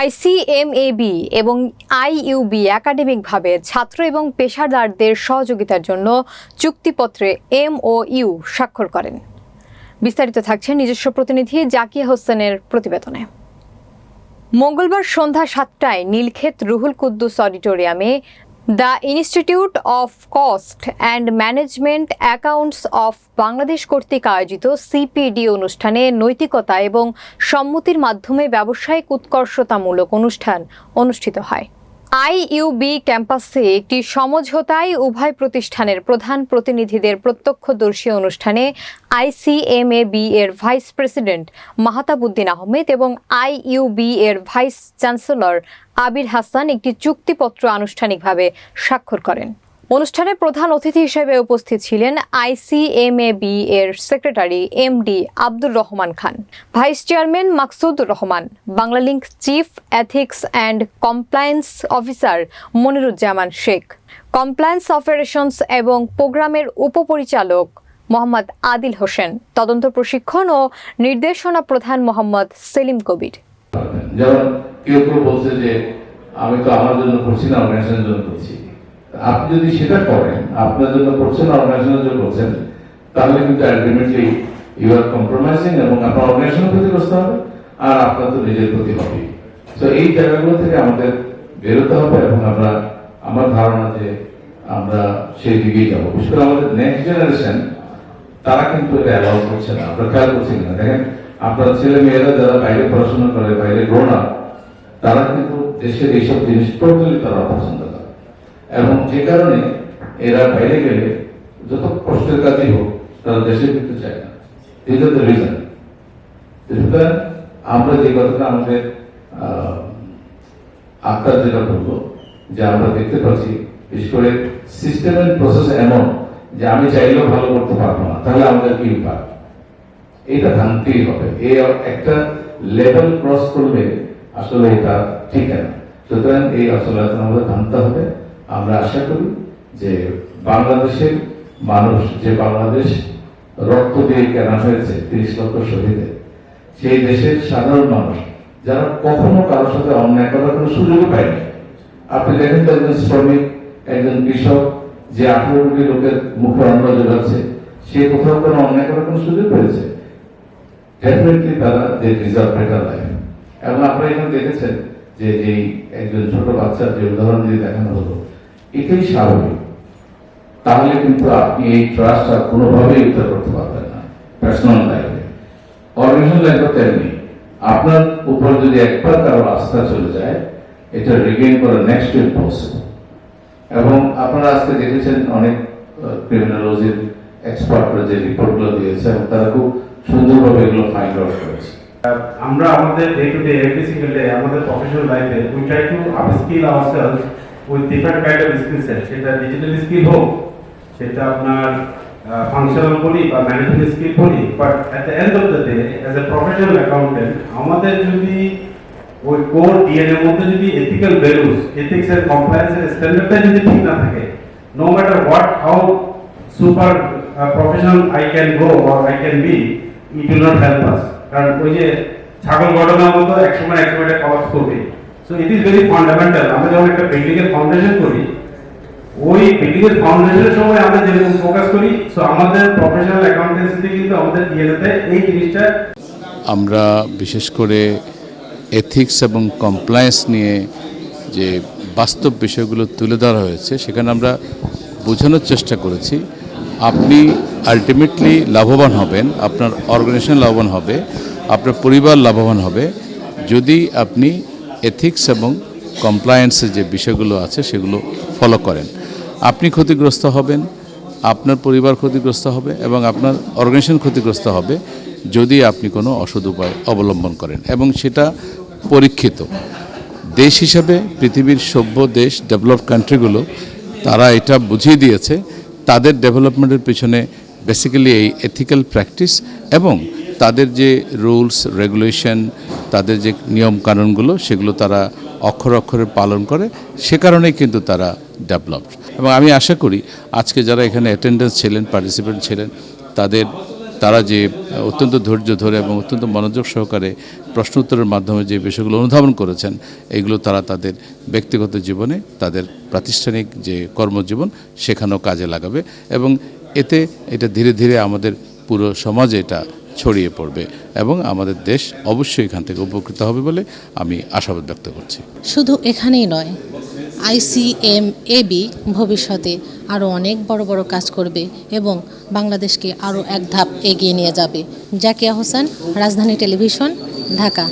ICMAB এবং IUB একাডেমিকভাবে ছাত্র এবং পেশাদারদের সহযোগিতার জন্য চুক্তিপত্রে এমওইউ স্বাক্ষর করেন। বিস্তারিত থাকছে নিজস্ব প্রতিনিধি জাকিয়া হোসেনের প্রতিবেদনে। মঙ্গলবার সন্ধ্যা সাতটায় নীলক্ষেত রুহুল কুদ্দুস অডিটোরিয়ামে the institute of cost and management accounts of Bangladesh কর্তৃক আয়োজিত সিপিডি অনুষ্ঠানে নৈতিকতা এবং সম্মতির মাধ্যমে ব্যবসায়িক উৎকর্ষতামূলক অনুষ্ঠান অনুষ্ঠিত হয়। আইইউবি ক্যাম্পাসে একটি সমঝোতায় উভয় প্রতিষ্ঠানের প্রধান প্রতিনিধিদের প্রত্যক্ষদর্শী অনুষ্ঠানে আইসিএমএবি এর ভাইস প্রেসিডেন্ট মাহাতাবুদ্দিন আহমেদ এবং আইইউবি এর ভাইস চ্যান্সেলর আবির হাসান একটি চুক্তিপত্র আনুষ্ঠানিকভাবে স্বাক্ষর করেন। অনুষ্ঠানে প্রধান অতিথি হিসেবে উপস্থিত ছিলেন আইসিএমএবি এর secretary MD Abdur Rahman Khan, vice chairman Maksud Rahman, Banglalink chief ethics and compliance officer Moniruzzaman Sheikh, compliance operations এবং প্রোগ্রামের উপপরিচালক মোহাম্মদ আদিল হোসেন, তদন্ত প্রশিক্ষণ ও নির্দেশনা প্রধান মোহাম্মদ সেলিম কবির। যেমন কেউ কেউ বলছে যে আমি তো আমার জন্য করছি না অর্গানাইজেশনের জন্য করছি। আপনি যদি সেটা করেন, আপনার জন্য করছেন অর্গানাইজেশনের জন্য করছেন, তাহলে কিন্তু আলটিমেটলি ইউ আর কম্প্রোমাইজিং এবং আপনার অর্গানাইজেশনের ক্ষতিগ্রস্ত হবে, আর আপনার তো নিজের ক্ষতি হবে তো এই জায়গাগুলো থেকে আমাদের বেরোতে হবে এবং আমরা, আমার ধারণা যে আমরা সেই দিকেই যাব। বিশেষ করে আমাদের নেক্সট জেনারেশন তারা কিন্তু এটা অ্যালাউ করছে না। আমরা খেয়াল করছি না দেখেন, আপনার ছেলে মেয়েরা যারা বাইরে পড়াশোনা করে, বাইরে গ্রোন তারা কিন্তু দেশের এইসব জিনিস টোটালি তারা পছন্দ করে এবং যে কারণে এরা বাইরে গেলে যত কষ্টের কাজই হোক, তারা দেশে ফিরতে চায় না। দিস আর দ্য রিজন আমরা যে কথাটা আমাদের আক্তার যেটা বলল, যে আমরা দেখতে পাচ্ছি, বিশেষ করে সিস্টেম এন্ড প্রসেস এমন যে আমি চাইলেও ভালো করতে পারব না, তাহলে আমাদের কি উপায় এটা ভাঙতেই হবে। এই একটা লেভেল ক্রস করলে আসলে এটা ঠিক না। সুতরাং এই আসলে আমাদের ভাঙতে হবে। আমরা আশা করি যে বাংলাদেশের মানুষ, যে বাংলাদেশ রক্ত দিয়ে কেনা হয়েছে, তিরিশ লক্ষ শহীদের সেই দেশের সাধারণ মানুষ, যারা কখনো কারোর সাথে অন্যায় করার কোনো সুযোগই পায়নি। আপনি দেখেন তো একজন শ্রমিক, একজন কৃষক, যে আঠারো কোটি লোকের মুখে অন্ন যোগাচ্ছে সে কোথাও কোনো অন্যায় করার কোনো সুযোগ পেয়েছে? ডেফিনেটলি তারা দে ডিজার্ভ বেটার লাইফ এবং আপনারা এখানে দেখেছেন যে এই একজন ছোট বাচ্চার যে উদাহরণ দিয়ে দেখানো হলো, এটাই স্বাভাবিক। তাহলে কিন্তু আপনি এই ট্রাস্ট আর কোনোভাবেই উদ্ধার করতে পারবেন না পার্সোনাল লাইফে অর্গানাইজেশন লাইফে তেমনি। আপনার উপর যদি একবার কারও আস্থা চলে যায়, এটা রিগেইন করা নেক্সট ইম্পসিবল এবং আপনারা আজকে দেখেছেন অনেক ক্রিমিনোলজির এক্সপার্টরা যে রিপোর্টগুলো দিয়েছে, এবং তারা খুব সুন্দরভাবে এগুলো ফাইন্ড আউট করেছে। আমরা আমাদের day to day every single day আমাদের প্রফেশনাল লাইফে we try to upskill ourselves with different kind of skill set সেটা ডিজিটাল স্কিল হোক, সেটা আপনার ফাংশনাল বলি বা ম্যানেজমেন্ট স্কিল বলি but at the end of the day as a professional accountant আমাদের যদি ওই কোর ডিএনএর মধ্যে যদি ethical values ethics and compliance এর স্ট্যান্ডার্ডটা যদি ঠিক না থাকে no matter what how super professional I can go or I can be it will not help us কারণ ওই যে ছাগল ঘটনার মতো এক সময় এক সময় কলাপস করবে। So it is very fundamental আমরা যখন একটা বিল্ডিং এর ফাউন্ডেশন করি, ওই বিল্ডিং এর ফাউন্ডেশনের সময় আমরা যেরকম ফোকাস করি সো আমাদের প্রফেশনাল অ্যাকাউন্টেন্সিতে কিন্তু আমাদের ডিএনএতে এই জিনিসটা আমরা বিশেষ করে এথিক্স এবং কমপ্লায়েন্স নিয়ে যে বাস্তব বিষয়গুলো তুলে ধরা হয়েছে, সেখানে আমরা বোঝানোর চেষ্টা করেছি। আপনি আলটিমেটলি লাভবান হবেন, আপনার অর্গানাইজেশন লাভবান হবে, আপনার পরিবার লাভবান হবে। যদি আপনি এথিক্স এবং কমপ্লায়েন্সের যে বিষয়গুলো আছে, সেগুলো ফলো করেন। আপনি ক্ষতিগ্রস্ত হবেন, আপনার পরিবার ক্ষতিগ্রস্ত হবে এবং আপনার অর্গানাইজেশন ক্ষতিগ্রস্ত হবে যদি আপনি কোনো অসৎ উপায় অবলম্বন করেন এবং সেটা পরীক্ষিত। দেশ হিসাবে পৃথিবীর সভ্য দেশ ডেভেলপ কান্ট্রিগুলো তারা এটা বুঝিয়ে দিয়েছে তাদের ডেভেলপমেন্টের পিছনে বেসিক্যালি এই এথিক্যাল প্র্যাকটিস এবং তাদের যে রুলস রেগুলেশন তাদের যে নিয়ম কানুনগুলো, সেগুলো তারা অক্ষর অক্ষরে পালন করে, সে কারণেই কিন্তু তারা ডেভেলপড এবং আমি আশা করি আজকে যারা এখানে অ্যাটেন্ডেন্স ছিলেন পার্টিসিপেন্ট ছিলেন, তাদের তারা যে অত্যন্ত ধৈর্য ধরে এবং অত্যন্ত মনোযোগ সহকারে প্রশ্ন উত্তরের মাধ্যমে যে বিষয়গুলো অনুধাবন করেছেন এইগুলো তারা তাদের ব্যক্তিগত জীবনে, তাদের প্রাতিষ্ঠানিক যে কর্মজীবন, সেখানেও কাজে লাগাবে এবং এতে এটা ধীরে ধীরে আমাদের পুরো সমাজে এটা ছড়িয়ে পড়বে এবং আমাদের দেশ অবশ্যই এখান থেকে উপকৃত হবে বলে আমি আশাবাদ ব্যক্ত করছি। শুধু এখানেই নয় আইসিএম এবি ভবিষ্যতে আরও অনেক বড় বড় কাজ করবে এবং বাংলাদেশকে আরও এক ধাপ এগিয়ে নিয়ে যাবে। জাকিয়া হোসেন, রাজধানী টেলিভিশন, ঢাকা।